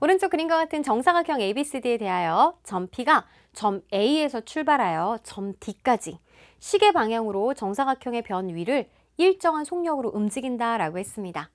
오른쪽 그림과 같은 정사각형 ABCD에 대하여 점 P가 점 A에서 출발하여 점 D까지 시계 방향으로 정사각형의 변 위를 일정한 속력으로 움직인다라고 했습니다.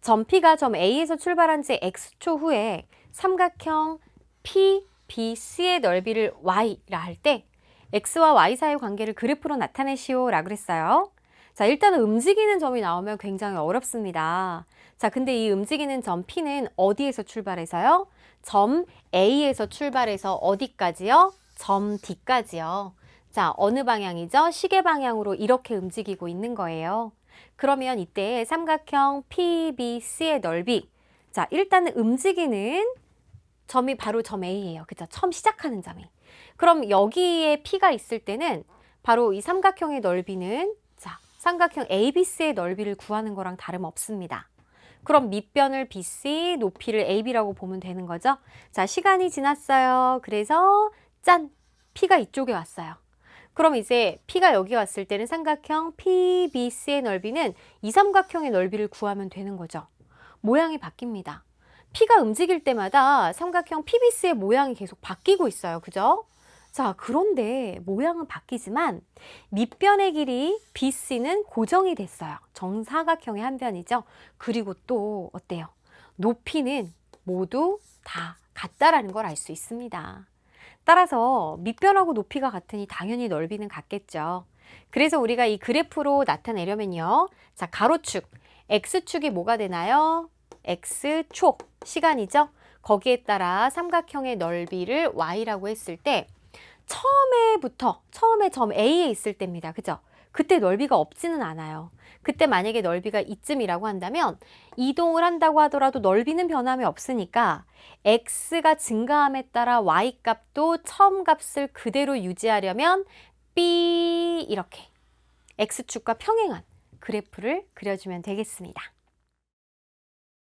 점 P가 점 A에서 출발한 지 X초 후에 삼각형 PBC의 넓이를 Y라 할 때 X와 Y 사이의 관계를 그래프로 나타내시오 라고 그랬어요. 자, 일단은 움직이는 점이 나오면 굉장히 어렵습니다. 자, 근데 이 움직이는 점 P는 어디에서 출발해서요? 점 A에서 출발해서 어디까지요? 점 D까지요. 자, 어느 방향이죠? 시계 방향으로 이렇게 움직이고 있는 거예요. 그러면 이때 삼각형 PBC의 넓이. 자, 일단은 움직이는 점이 바로 점 A예요. 그죠? 처음 시작하는 점이. 그럼 여기에 P가 있을 때는 바로 이 삼각형의 넓이는 자, 삼각형 ABC의 넓이를 구하는 거랑 다름없습니다. 그럼 밑변을 BC, 높이를 AB라고 보면 되는 거죠. 자, 시간이 지났어요. 그래서 짠! P가 이쪽에 왔어요. 그럼 이제 P가 여기 왔을 때는 삼각형 PBC의 넓이는 이 삼각형의 넓이를 구하면 되는 거죠. 모양이 바뀝니다. P가 움직일 때마다 삼각형 PBC의 모양이 계속 바뀌고 있어요. 그죠? 자, 그런데 모양은 바뀌지만 밑변의 길이 BC는 고정이 됐어요. 정사각형의 한 변이죠. 그리고 또 어때요? 높이는 모두 다 같다라는 걸 알 수 있습니다. 따라서 밑변하고 높이가 같으니 당연히 넓이는 같겠죠. 그래서 우리가 이 그래프로 나타내려면요. 자, 가로축. X축이 뭐가 되나요? X촉. 시간이죠. 거기에 따라 삼각형의 넓이를 Y라고 했을 때 처음에부터 처음에 점 A에 있을 때입니다. 그죠? 그때 넓이가 없지는 않아요. 그때 만약에 넓이가 이쯤이라고 한다면 이동을 한다고 하더라도 넓이는 변함이 없으니까 x가 증가함에 따라 y 값도 처음 값을 그대로 유지하려면 b 이렇게 x축과 평행한 그래프를 그려주면 되겠습니다.